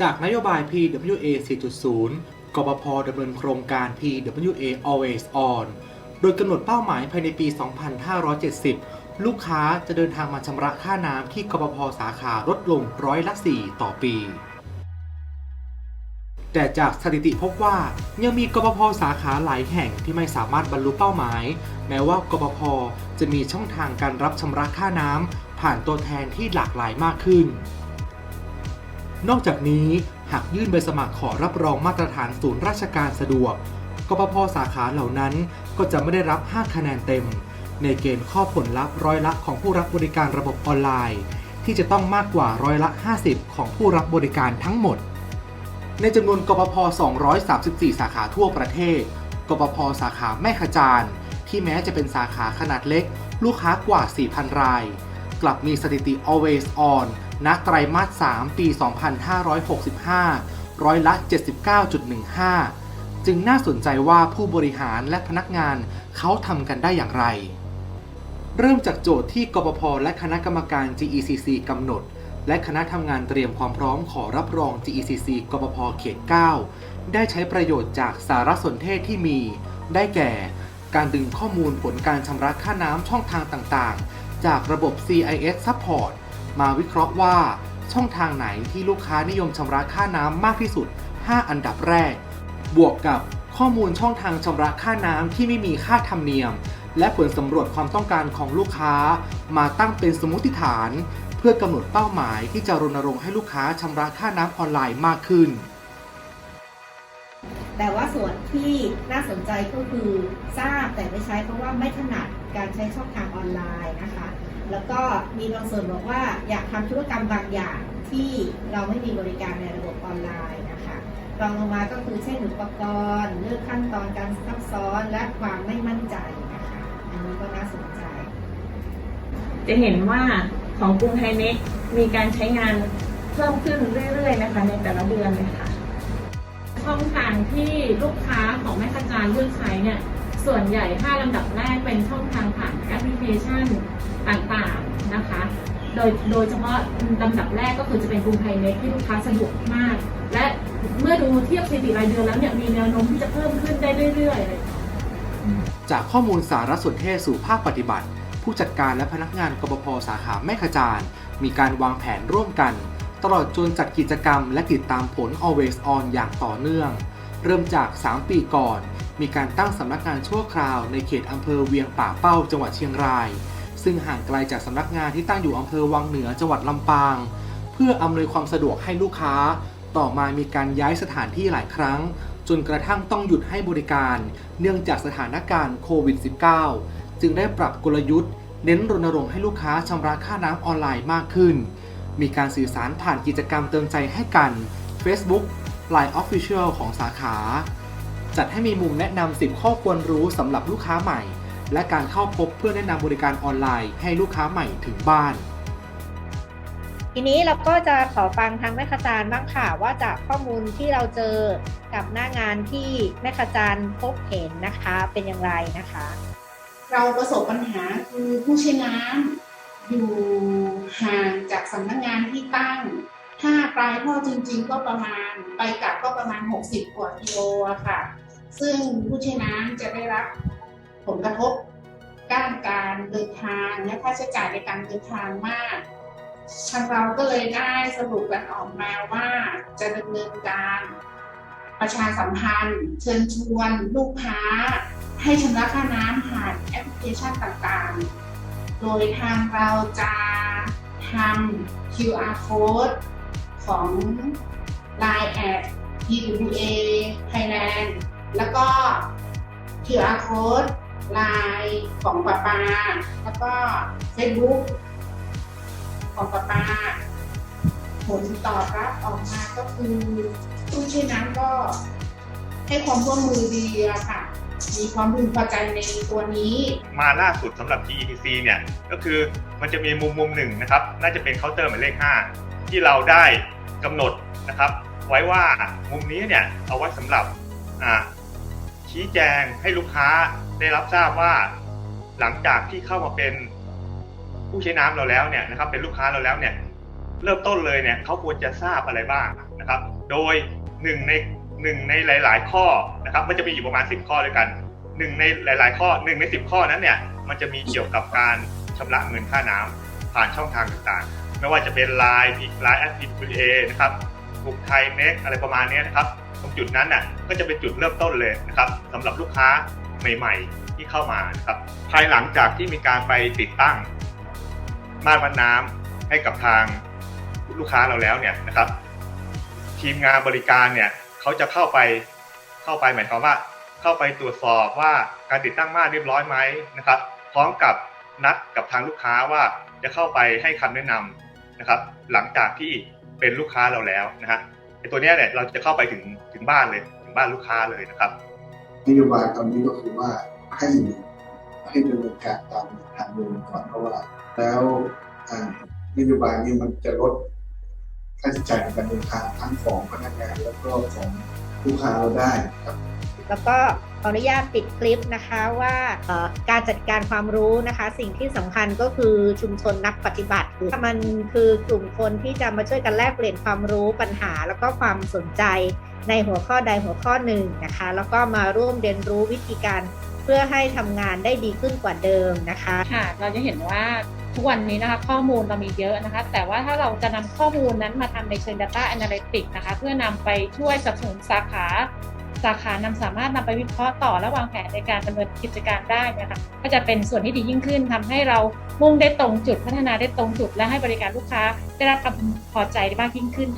จากนโยบาย PWA 4.0 กบพดำเนินโครงการ PWA Always On โดยกำหนดเป้าหมายภายในปี 2570 ลูกค้าจะเดินทางมาชำระค่าน้ำที่กบพสาขาลดลงร้อยละ 4 ต่อปี แต่จากสถิติพบว่ายังมีกบพสาขาหลายแห่งที่ไม่สามารถบรรลุเป้าหมาย แม้ว่ากบพจะมีช่องทางการรับชำระค่าน้ำผ่านตัวแทนที่หลากหลายมากขึ้น นอกจากนี้หากยื่นใบสมัครขอรับรองมาตรฐานศูนย์ราชการสะดวกกปพสาขาเหล่านั้นก็จะไม่ได้รับ 5 คะแนนเต็ม ในเกณฑ์ข้อผลลัพธ์ร้อยละของผู้รับบริการระบบออนไลน์ ที่จะต้องมากกว่าร้อยละ 50 ของผู้รับบริการทั้งหมด ในจำนวนกปพ234 สาขาทั่วประเทศ กปพสาขาแม่ขจารที่แม้จะเป็นสาขาขนาดเล็ก ลูกค้ากว่า 4,000 ราย กลับมีสถิติ always on ณไตรมาส 3 ปี 2565 ร้อยละ 79.15 จึงน่าสนใจว่าผู้บริหารและพนักงานเขาทำกันได้อย่างไร เริ่มจากโจทย์ที่กปพและคณะกรรมการ GECC กำหนด และคณะทำงานเตรียมความพร้อมขอรับรอง GECC กปพเขต 9 ได้ใช้ประโยชน์จากสารสนเทศที่มี ได้แก่ การดึงข้อมูลผลการชำระค่าน้ำช่องทางต่างๆ จากระบบ CIS Support มาวิเคราะห์ว่าช่องทางไหนที่ลูกค้านิยมชำระค่าน้ำมากที่สุด 5 อันดับแรก บวกกับข้อมูลช่องทางชำระค่าน้ำที่ไม่มีค่าธรรมเนียม และผลสำรวจความต้องการของลูกค้า มาตั้งเป็นสมมติฐาน เพื่อกำหนดเป้าหมายที่จะรณรงค์ให้ลูกค้าชำระค่าน้ำออนไลน์มากขึ้น แต่ว่าส่วนที่น่าสนใจก็คือทราบแต่ไม่ใช้เพราะว่าไม่ถนัดการใช้ช่องทางออนไลน์นะคะ แล้วก็มีบางส่วนบอกว่าอยากทำธุรกรรมบางอย่างที่เราไม่มีบริการในระบบออนไลน์นะคะรองลงมาก็คือเช่นอุปกรณ์เรื่องขั้นตอนการซับซ้อนและความไม่มั่นใจนะคะอันนี้ก็น่าสนใจ จะเห็นว่าของกรุงไทยเน็กมีการใช้งานเพิ่มขึ้นเรื่อยๆนะคะในแต่ละเดือนเลยค่ะ ช่องทางที่ลูกค้าของแม่ขจารเลือกใช้เนี่ยส่วนใหญ่ถ้าลำดับแรกเป็นช่องทางผ่านแอปพลิเคชันต่างๆนะคะ โดยโดยเฉพาะลำดับแรกก็คือจะเป็นกรุงไทยเน็กที่ลูกค้าสะดวกมาก และเมื่อดูเทียบสถิติรายเดือนแล้วเนี่ยมีแนวโน้มที่จะเพิ่มขึ้นได้เรื่อยๆ จากข้อมูลสารสนเทศสู่ภาคปฏิบัติ ผู้จัดการและพนักงานกบพสาขาแม่ขจาร มีการวางแผนร่วมกัน ตลอดจนจัดกิจกรรมและติดตามผล always on อย่างต่อเนื่อง เริ่มจาก 3 ปีก่อน มีการตั้งสำนักงานชั่วคราวในเขตอำเภอเวียงป่าเป้าจังหวัดเชียงราย ซึ่งห่างไกลจากสำนักงานที่ตั้งอยู่อำเภอวังเหนือจังหวัดลำปาง เพื่ออำนวยความสะดวกให้ลูกค้า ต่อมามีการย้ายสถานที่หลายครั้ง จนกระทั่งต้องหยุดให้บริการ เนื่องจากสถานการณ์โควิด -19 จึงได้ปรับกลยุทธ์ เน้นรณรงค์ให้ลูกค้าชำระค่าน้ำออนไลน์มากขึ้น มีการสื่อสารผ่านกิจกรรมเติมใจให้กัน Facebook Line Official ของสาขา จัดให้มีมุมแนะนำ 10 ข้อควรรู้สำหรับลูกค้าใหม่ และการเข้าพบเพื่อแนะนำบริการออนไลน์ให้ลูกค้าใหม่ถึงบ้าน ทีนี้เราก็จะขอฟังทางแม่ขจารย์บ้างค่ะว่าจากข้อมูลที่เราเจอกับหน้างานที่แม่ขจารย์พบเห็นนะคะเป็นอย่างไรนะคะ เราประสบปัญหาคือผู้ใช้น้ำอยู่ห่างจาก สำนักงานที่ตั้งถ้าปลายท่อจริง ๆ ก็ประมาณไปกลับก็ประมาณ 60 กว่ากิโลค่ะ ซึ่งผู้ใช้น้ำจะได้รับผลกระทบด้านการเดินทางและค่าใช้จ่ายในการเดินทางมากทางเราก็เลยได้สรุปกันออกมาว่าจะดำเนินการประชาสัมพันธ์ เชิญชวนลูกค้า ให้ชำระค่าน้ำผ่านแอปพลิเคชันต่างๆ โดยทางเราจะ ทำ QR code ของ Line แอด PWA Thailand แล้วก็ QR code Line ของปาปาแล้วก็ Facebook ของปาปาผลตอบรับออกมาก็คือผู้ใช้น้ำก็ให้ความร่วมมือดีอะค่ะ มีความพึงพอใจในตัวนี้ มาล่าสุดสำหรับ GETC เนี่ยก็คือมันจะมีมุมมุมหนึ่งนะครับ น่าจะเป็นเคาน์เตอร์หมายเลข 5 ที่เราได้กำหนดนะครับ ไว้ว่ามุมนี้เนี่ยเอาไว้สำหรับชี้แจงให้ลูกค้าได้รับทราบว่า หลังจากที่เข้ามาเป็นผู้ใช้น้ำเราแล้วเนี่ยนะครับเป็นลูกค้าเราแล้วเนี่ยเริ่มต้นเลยเนี่ยเขาควรจะทราบอะไรบ้างนะครับ โดยหนึ่งใน หนึ่งในหลาย ๆ ข้อนะครับ มันจะมีอยู่ประมาณ 10 ข้อด้วยกันหนึ่งในหลาย ๆ ข้อหนึ่งใน 10 ข้อนั้นเนี่ยมันจะมีเกี่ยวกับการชำระเงินค่าน้ำผ่านช่องทางต่างๆ ไม่ว่าจะเป็น Line พีไลน์แอดพีเอนะครับกลุ่มไทยเน็กอะไรประมาณนี้นะครับตรงจุดนั้นน่ะก็จะเป็นจุดเริ่มต้นเลยนะครับสำหรับลูกค้าใหม่ ๆ ที่เข้ามานะครับภายหลังจากที่มีการไปติดตั้งม่านวัดน้ำให้กับทางลูกค้าเราแล้วเนี่ยนะครับ ทีมงานบริการเนี่ย เขาจะเข้าไปเข้าไปหมายความว่า เข้าไปตรวจสอบว่าการติดตั้งม่านเรียบร้อยไหมนะครับ พร้อมกับนัดกับทางลูกค้าว่าจะเข้าไปให้คำแนะนำนะครับ หลังจากที่เป็นลูกค้าเราแล้วนะฮะไอตัวเนี้ยเนี่ยเราจะเข้าไปถึงถึงบ้านเลยถึงบ้านลูกค้าเลยนะครับนโยบายตอนนี้ก็คือว่าให้ให้ดำเนินการตามทางเดินก่อนเพราะว่า แล้วอ่านโยบายนี้มันจะลด ค่าใช้จ่ายในการเดินทางทั้งของพนักงานแล้วก็ของลูกค้าเราได้ครับ แล้วก็ขออนุญาตปิดคลิปนะคะว่าการจัดการความรู้นะคะ สิ่งที่สำคัญก็คือชุมชนนักปฏิบัติคือมันคือกลุ่มคนที่จะมาช่วยกันแลกเปลี่ยนความรู้ปัญหา แล้วก็ความสนใจในหัวข้อใดหัวข้อหนึ่งนะคะ แล้วก็มาร่วมเรียนรู้วิธีการ พื่อให้ทำงานได้ดีขึ้นกว่าเดิมนะคะค่ะเราจะเห็นว่าทุกวันนี้นะคะข้อมูลเรามีเยอะนะคะ แต่ว่าถ้าเราจะนำข้อมูลนั้นมาทำในเชิง Data Analytics นะคะ เพื่อนำไปช่วยสนับสนุนสาขาสาขานำสามารถนำไปวิเคราะห์ต่อและวางแผนในการดำเนินกิจการได้นะคะก็จะเป็นส่วนที่ดียิ่งขึ้นทำให้เรามุ่งได้ตรงจุดพัฒนาได้ตรงจุด และให้บริการลูกค้าได้รับความพอใจได้มากยิ่งขึ้น